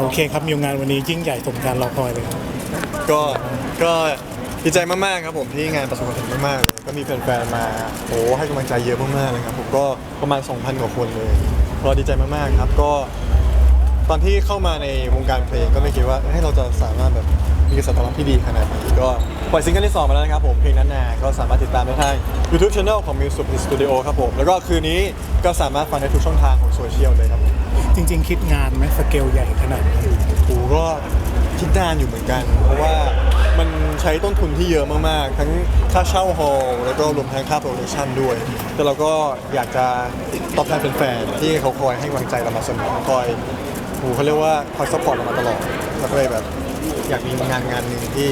โอเคครับมีงานวันนี้ยิ่งใหญ่สมการรอคอยเลยครับก็ก็ดีใจมากๆครับผมที่งานประสบความสำเร็จมากๆเลยก็มีแฟนๆมาโอ้ให้กำลังใจเยอะมากๆเลยครับผมก็ประมาณ 2,000 กว่าคนเลยก็ดีใจมากๆครับก็ ตอนที่เข้ามาในวงการเพลงก็ไม่คิดว่าให้ยเราจะสามารถแบบมีกระแสตอบรับที่ดีขนาดนี้ก็ปล่อยซิงเกิลที่สองมาแล้วนะครับผมเพลงนั้นนาก็สามารถติดตามได้ทาง YouTube Channel ของ Music Studio ครับผมแล้วก็คืนนี้ ก็สามารถฟังได้ทุกช่องทางของโซเชียลเลยครับผมจริง ๆ คิดงานไหมสเกลใหญ่ขนาดนี้กูก็คิดนานอยู่เหมือนกัน เพราะว่ามันใช้ต้นทุนที่เยอะมากๆ ทั้งค่าเช่าฮอลล์แล้วก็รวมทั้งค่าโปรดักชันด้วย แต่เราก็อยากจะตอบแทนแฟนๆที่เขาคอยให้กำลังใจเรามาเสมอคอยโหเขาเรียกว่าคอยซัพพอร์ตเรามาตลอดแล้วก็เลยแบบ อยากมีงานงานหนึ่งที่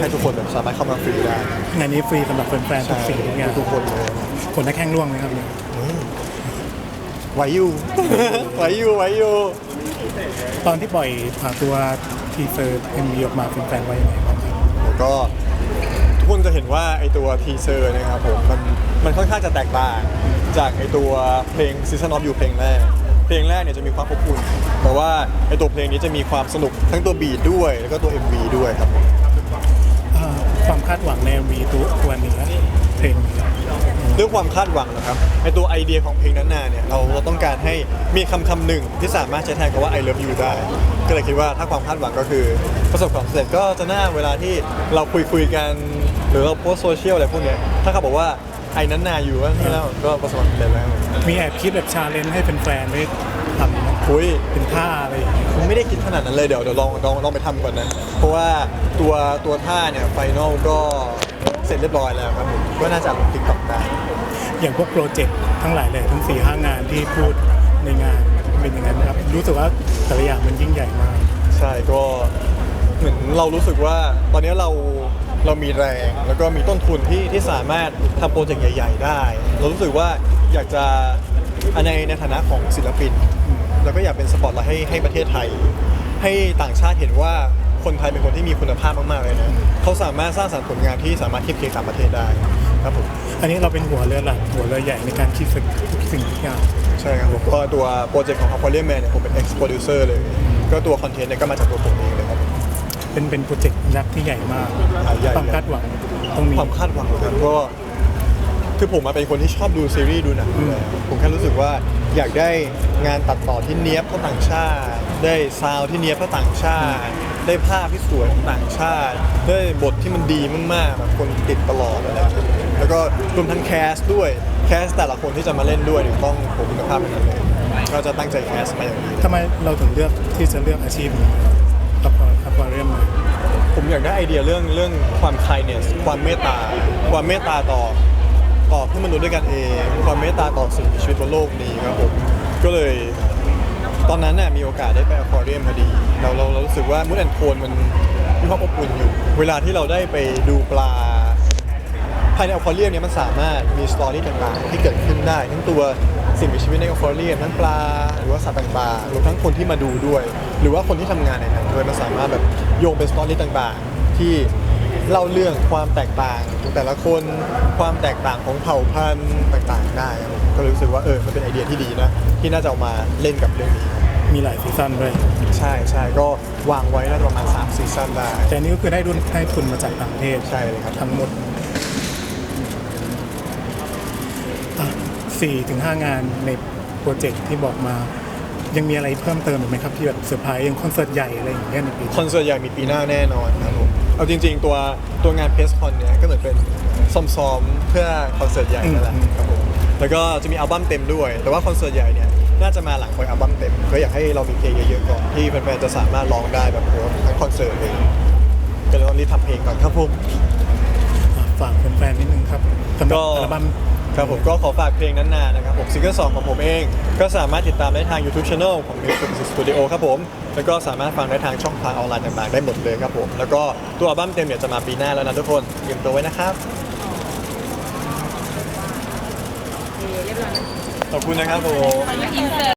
ให้ทุกคนแบบสามารถเข้ามาฟรีได้งานนี้ฟรีสำหรับแฟนๆทุกสิ่งทุกอย่างทุกคนเลยคนนักแข่งร่วงไหมครับเนี่ยไหวอยู่ ไหวอยู่ไหวอยู่ตอนที่ปล่อยผ่าตัวทีเซอร์เอ็มวีออกมาแฟนๆไว้ยังไงบ้างครับแล้วก็ทุกคนจะเห็นว่าไอตัวทีเซอร์นะครับผมมันมันค่อนข้างจะแตกต่างจากไอตัวเพลง Season of You เพลงแรกเพลงแรกเนี่ยจะมีความอบอุ่นแต่ว่าไอตัวเพลงนี้จะมีความสนุกทั้งตัวบีทด้วย แล้วก็ตัว MV ด้วยครับผมเอ่อ ความคาดหวังใน MV ตัวตัวนี้เพลงนี้เรื่องความคาดหวังนะครับไอตัวไอเดียของเพลงนั้นนาเนี่ยเราเราต้องการให้มีคำคำหนึ่งที่สามารถใช้แทนคำว่า I love you ได้ ก็เลยคิดว่าถ้าความคาดหวังก็คือ ประสบความสำเร็จก็จะน่าเวลาที่เราคุยคุยๆกัน หรือเราโพสโซเชียลอะไรพวกเนี้ยถ้าเขาบอกว่าไอ้นั้นนาอยู่ว่านี่แล้วก็ประสบความสำเร็จแล้ว มีแอบคิดแบบชาเลนจ์ให้แฟนๆได้ทำ นะคุยเป็นท่าอะไรอย่างเงี้ยผมไม่ได้คิดขนาดนั้นเลยเดี๋ยวเดี๋ยวลองลองลองไปทำก่อนนะ เพราะว่าตัวตัวท่าเนี่ยไฟนอลก็เสร็จเรียบร้อยแล้วครับผมก็น่าจะลงติ๊กต็อกได้ อย่างพวกโปรเจกต์ทั้งหลายเลยทั้ง4ี่ห้างานที่พูดในงานเป็นยังไงบ้างครับ รู้สึกว่าแต่ละอย่างมันยิ่งใหญ่มาก ใช่ก็เหมือนเรารู้สึกว่าตอนนี้เราเรามีแรงแล้วก็มีต้นทุนที่ที่สามารถทำโปรเจกต์ใหญ่ ๆ ได้ เรารู้สึกว่าอยากจะในในฐานะของศิลปิน เราก็อยากเป็นสปอตไลท์ให้ให้ประเทศไทย ให้ต่างชาติเห็นว่าคนไทยเป็นคนที่มีคุณภาพมากๆเลยนะเขาสามารถสร้างสรรค์ผลงานที่สามารถเทียบเคียงต่างประเทศได้ครับผมอันนี้เราเป็นหัวเรือหลักหัวเรือใหญ่ในการคิดทุกสิ่งทุกอย่างใช่ครับผมก็ตัวโปรเจกต์ของ a q u a r i u m Man เนี่ยผมเป็น ex producer เลย ก็ตัวคอนเทนต์เนี่ยก็มาจากตัวผมเองเลยครับเป็นเป็นโปรเจกต์ยักษ์ที่ใหญ่มากอ่าใหญ่ความคาดหวังตรงนี้ความคาดหวังครับก็ คือผมมาเป็นคนที่ชอบดูซีรีส์ดูหนังอยู่แล้วผมแค่รู้สึกว่าอยากได้งานตัดต่อที่เนี้ยบเท่าต่างชาติ ได้ซาวด์ที่เนี้ยบเท่าต่างชาติ ได้ภาพที่สวยของต่างชาติได้บทที่มันดีมากๆแบบคนติดตลอดอะไรอย่างเงี้ยแล้วก็รวมทั้งแคสด้วยแคสแต่ละคนที่จะมาเล่นด้วยเนี่ยต้องโหคุณภาพเป็นอย่างเลยก็จะตั้งใจแคสมาอย่างดี ทำไมเราถึงเลือกที่จะเลือกอาชีพนี้กับอควาเรียมเลยผมอยากได้ไอเดียเรื่องเรื่องความ kindness ความเมตตา ความเมตตาต่อ ต่อเพื่อมนุษย์ด้วยกันเอง ความเมตตาต่อสิ่งมีชีวิตบนโลกนี้ครับผมก็เลย ตอนนั้นน่ะมีโอกาสได้ไปอควาเรียมพอดี เราเราเรารู้สึกว่ามูดแอนโทนมันมีความอบอุ่นอยู่ เวลาที่เราได้ไปดูปลาภายในอควาเรียมเนี่ยมันสามารถมีสตอรี่ต่างๆที่เกิดขึ้นได้ทั้งตัวสิ่งมีชีวิตในอควาเรียมทั้งปลาหรือว่าสัตว์ต่างๆรวมทั้งคนที่มาดูด้วย หรือว่าคนที่ทำงานในนั้นด้วยมันสามารถแบบโยงเป็นสตอรี่ต่างๆ ที่ เล่าเรื่องความแตกต่างของแต่ละคนความแตกต่างของเผ่าพันธุ์ต่างๆได้ครับผมก็เลยรู้สึกว่าเออมันเป็นไอเดียที่ดีนะ ที่น่าจะเอามาเล่นกับเรื่องนี้ครับมีหลายซีซั่นด้วย ใช่ใช่ก็วางไว้น่าจะประมาณ3ซีซั่นได้แต่อันนี้ก็คือได้ดุนได้ทุนมาจากต่างประเทศใช่เลยครับ ทั้งหมดสี่ถึงห้างานในโปรเจกต์ที่บอกมา ยังมีอะไรเพิ่มเติมอีกไหมครับ ที่แบบเซอร์ไพรส์ยังคอนเสิร์ตใหญ่อะไรอย่างเงี้ยในปีคอนเสิร์ตใหญ่มีปีหน้าแน่นอนครับผม เอาจริง ๆ ตัวตัวงานเพสคอนเนี่ยก็เหมือนเป็นซ้อมๆเพื่อคอนเสิร์ตใหญ่นั่นแหละครับผมแล้วก็จะมีอัลบั้มเต็มด้วย แต่ว่าคอนเสิร์ตใหญ่เนี่ยน่าจะมาหลังปล่อยอัลบั้มเต็ม ก็อยากให้เรามีเพลงเยอะๆก่อนที่แฟนๆจะสามารถร้องได้แบบโหทั้งคอนเสิร์ตเลยก็เลยต้องรีบทำเพลงก่อนครับผมอะฝากแฟนๆนิดนึงครับสำหรับก็อัลบั้ม ครับผมก็ขอฝากเพลงนั้นนานนะครับผมซิงเกิลสองของผมเอง ก็สามารถติดตามได้ทาง YouTube Channel ของ Music Studio ครับผม แล้วก็สามารถฟังได้ทางช่องทางออนไลน์ต่างๆ ได้หมดเลยครับผม แล้วก็ตัวอัลบั้มเต็มเนี่ยจะมาปีหน้าแล้วนะทุกคนเตรียมตัวไว้นะครับขอบคุณนะครับผม อินเสิร์